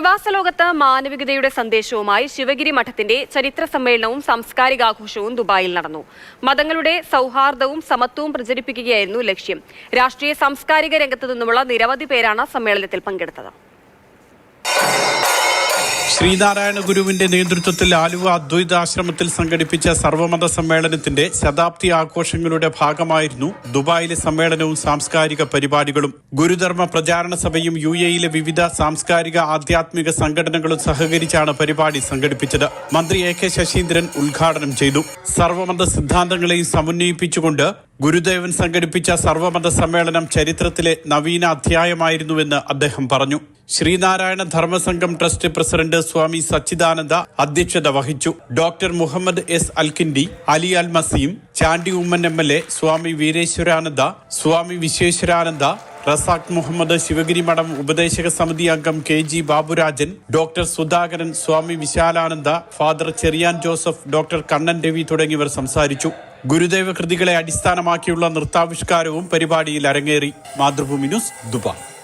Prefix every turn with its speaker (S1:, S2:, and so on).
S1: പ്രവാസ ലോകത്ത് മാനവികതയുടെ സന്ദേശവുമായി ശിവഗിരി മഠത്തിന്റെ ചരിത്ര സമ്മേളനവും സാംസ്കാരികാഘോഷവും ദുബായിൽ നടന്നു. മതങ്ങളുടെ സൗഹാർദ്ദവും സമത്വവും പ്രചരിപ്പിക്കുകയായിരുന്നു ലക്ഷ്യം. രാഷ്ട്രീയ സാംസ്കാരിക രംഗത്തു നിന്നുമുള്ള നിരവധി പേരാണ് സമ്മേളനത്തിൽ പങ്കെടുത്തത്.
S2: ശ്രീനാരായണ ഗുരുവിന്റെ നേതൃത്വത്തിൽ ആലുവ അദ്വൈതാശ്രമത്തിൽ സംഘടിപ്പിച്ച സർവമത സമ്മേളനത്തിന്റെ ശതാബ്ദി ആഘോഷങ്ങളുടെ ഭാഗമായിരുന്നു ദുബായിലെ സമ്മേളനവും സാംസ്കാരിക പരിപാടികളും. ഗുരുധർമ്മ പ്രചാരണ സഭയും യു എയിലെ വിവിധ സാംസ്കാരിക ആധ്യാത്മിക സംഘടനകളും സഹകരിച്ചാണ് പരിപാടി സംഘടിപ്പിച്ചത്. മന്ത്രി എ കെ ശശീന്ദ്രൻ ഉദ്ഘാടനം ചെയ്തു. സർവമത സിദ്ധാന്തങ്ങളെയും സമന്വയിപ്പിച്ചുകൊണ്ട് ഗുരുദേവൻ സംഘടിപ്പിച്ച സർവമത സമ്മേളനം ചരിത്രത്തിലെ നവീന അധ്യായമായിരുന്നുവെന്ന് അദ്ദേഹം പറഞ്ഞു. ശ്രീനാരായണ ധർമ്മസംഘം ട്രസ്റ്റ് പ്രസിഡന്റ് സ്വാമി സച്ചിദാനന്ദ അധ്യക്ഷത വഹിച്ചു. Doctor Muhammad S Alkindi Ali Al Maseem Chandy Oommen M Swami Veereshwarananda Swami Vishweshwarananda Razak Muhammad Sivagiri മഠം ഉപദേശക സമിതി അംഗം K G Baburajan doctor Sudhakaran Swami Vishalananda father Cherian Joseph doctor Kannan Ravi തുടങ്ങിയവർ സംസാരിച്ചു. ഗുരുദേവ കൃതികളെ അടിസ്ഥാനമാക്കിയുള്ള നൃത്താവിഷ്കാരവും പരിപാടിയിൽ അരങ്ങേറി. Mathrubhumi news Dubai.